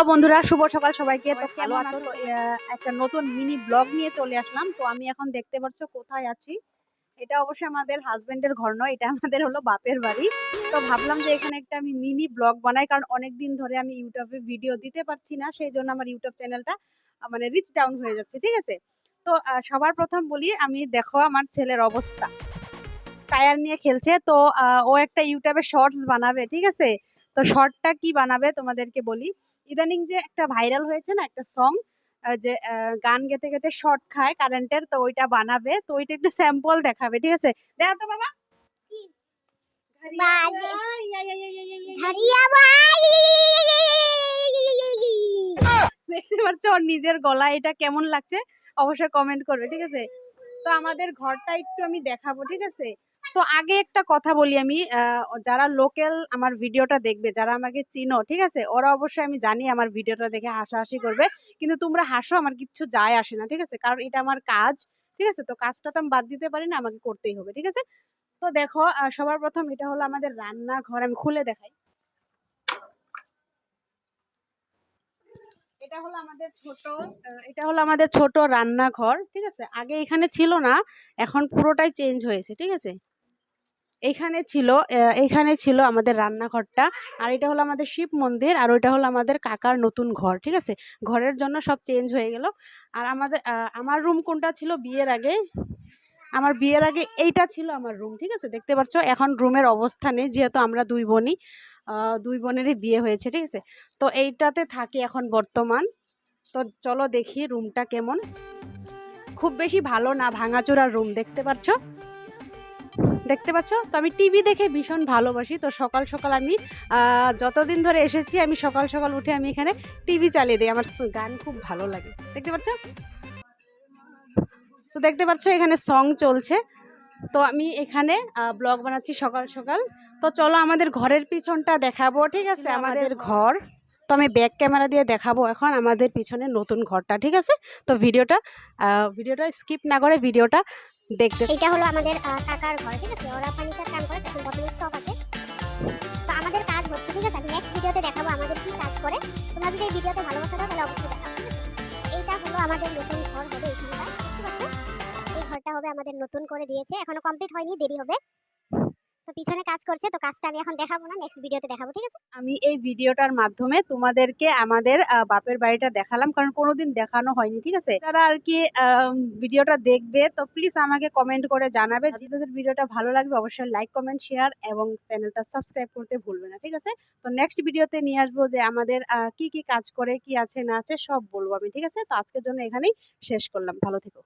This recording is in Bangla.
তো বন্ধুরা শুভ সকাল সবাইকে। তো কেমন আছো? একটা নতুন মিনি ব্লগ নিয়ে চলে আসলাম। তো আমি এখন দেখতে পাচ্ছ কোথায় আছি। এটা অবশ্যই আমাদের হাজবেন্ডের ঘর নয় এটা আমাদের হলো বাপের বাড়ি। তো ভাবলাম যে এখানে একটা আমি মিনি ব্লগ বানাই কারণ অনেক দিন ধরে আমি ইউটিউবে ভিডিও দিতে পারছি না সেই জন্য আমার ইউটিউব চ্যানেলটা মানে রিচ ডাউন হয়ে যাচ্ছে ঠিক আছে? তো সবার প্রথম বলি আমি দেখো আমার ছেলের অবস্থা। টায়ার নিয়ে খেলছে তো ও একটা ইউটিউবে শর্টস বানাবে ঠিক আছে? তো শর্টটা কি বানাবে তোমাদেরকে বলি। ইদানিং যে একটা ভাইরাল হয়েছে না একটা সং যে গান গেতে গেতে শর্ট খায় কারেন্টের তো ওইটা বানাবে। তো ওইটা একটু স্যাম্পল দেখাবে ঠিক আছে? দেখা তো বাবা। দেখতে পাচ্ছ ওর নিজের গলা এটা কেমন লাগছে? অবশ্যই কমেন্ট করবে ঠিক আছে? তো আমাদের ঘরটা একটু আমি দেখাবো ঠিক আছে? তো আগে একটা কথা বলি আমি যারা লোকাল আমার ভিডিওটা দেখবে, যারা আমাকে চিনো, ঠিক আছে? ওরা অবশ্যই আমি জানি আমার ভিডিওটা দেখে হাসাহাসি করবে। কিন্তু তোমরা হাসো, আমার কিচ্ছু যায় আসে না, ঠিক আছে? কারণ এটা আমার কাজ, ঠিক আছে? তো কাজটা তো আমি বাদ দিতে পারি না, আমাকে করতেই হবে, ঠিক আছে? তো দেখো সবার প্রথম এটা হলো আমাদের রান্নাঘর, আমি খুলে দেখাই। এটা হলো আমাদের ছোট এটা হলো আমাদের ছোট রান্নাঘর, ঠিক আছে? আগে এখানে ছিল না, এখন পুরোটাই চেঞ্জ হয়েছে, ঠিক আছে? এখানে ছিল এখানে ছিল আমাদের রান্নাঘরটা। আর এটা হলো আমাদের শিব মন্দির, আর ওইটা হলো আমাদের কাকার নতুন ঘর, ঠিক আছে? ঘরের জন্য সব চেঞ্জ হয়ে গেল। আর আমাদের আমার রুম কোনটা ছিল বিয়ের আগে? আমার বিয়ের আগে এইটা ছিল আমার রুম ঠিক আছে? দেখতে পাচ্ছ, এখন রুমের অবস্থা নেই, যেহেতু আমরা দুই বোনই দুই বোনেরই বিয়ে হয়েছে, ঠিক আছে? তো এইটাতে থাকি এখন বর্তমান। তো চলো দেখি রুমটা কেমন। খুব বেশি ভালো না ভাঙাচোরা রুম দেখতে পাচ্ছ? দেখতে পাচ্ছ? তো আমি টিভি দেখে ভীষণ ভালোবাসি। তো সকাল সকাল আমি যতদিন ধরে এসেছি আমি সকাল সকাল উঠে আমি এখানে টিভি চালিয়ে দিই। আমার গান খুব ভালো লাগে। দেখতে পাচ্ছ? তো দেখতে পাচ্ছ এখানে সং চলছে। তো আমি এখানে ব্লগ বানাচ্ছি সকাল সকাল। তো চলো আমাদের ঘরের পিছনটা দেখাবো ঠিক আছে? আমাদের ঘর। তো আমি ব্যাক ক্যামেরা দিয়ে দেখাবো এখন আমাদের পিছনে নতুন ঘরটা ঠিক আছে? তো ভিডিওটা ভিডিওটা স্কিপ না করে ভিডিওটা দেখতে এটা হলো আমাদের কাকার ঘর, ঠিক আছে? ওরা ফার্নিচার কাম করে, তখন বটল স্টক আছে। তো আমাদের কাজ হচ্ছে, ঠিক আছে? নেক্সট ভিডিওতে দেখাবো আমাদের কি কাজ করে। তোমরা যদি এই ভিডিওতে ভালোবাসা দাও, তাহলে অবশ্যই দেখাবো এইটা হলো আমাদের নতুন ঘর হবে এই ঘরটা হবে আমাদের নতুন করে দিয়েছে। এখনও কমপ্লিট হয়নি, দেরি হবে। তো পিছনে কাজ করছে, তো কাজটা আমি এখন দেখাবো না নেক্সট ভিডিওতে দেখাবো, ঠিক আছে? আমি এই ভিডিওটার মাধ্যমে তোমাদেরকে আমাদের বাপের বাড়িটা দেখালাম, কারণ কোনোদিন দেখানো হয়নি, ঠিক আছে? যারা আর কি ভিডিওটা দেখবে, তো প্লিজ আমাকে কমেন্ট করে জানাবে। যাদের ভিডিওটা ভালো লাগবে, অবশ্যই লাইক কমেন্ট শেয়ার এবং চ্যানেলটা সাবস্ক্রাইব করতে ভুলবে না, ঠিক আছে? তো নেক্সট ভিডিওতে নিয়ে আসব যে আমাদের কি কি কাজ করে, কি আছে, না আছে, সব বলব আমি, ঠিক আছে? তো আজকের জন্য এখানেই শেষ করলাম, ভালো থেকো।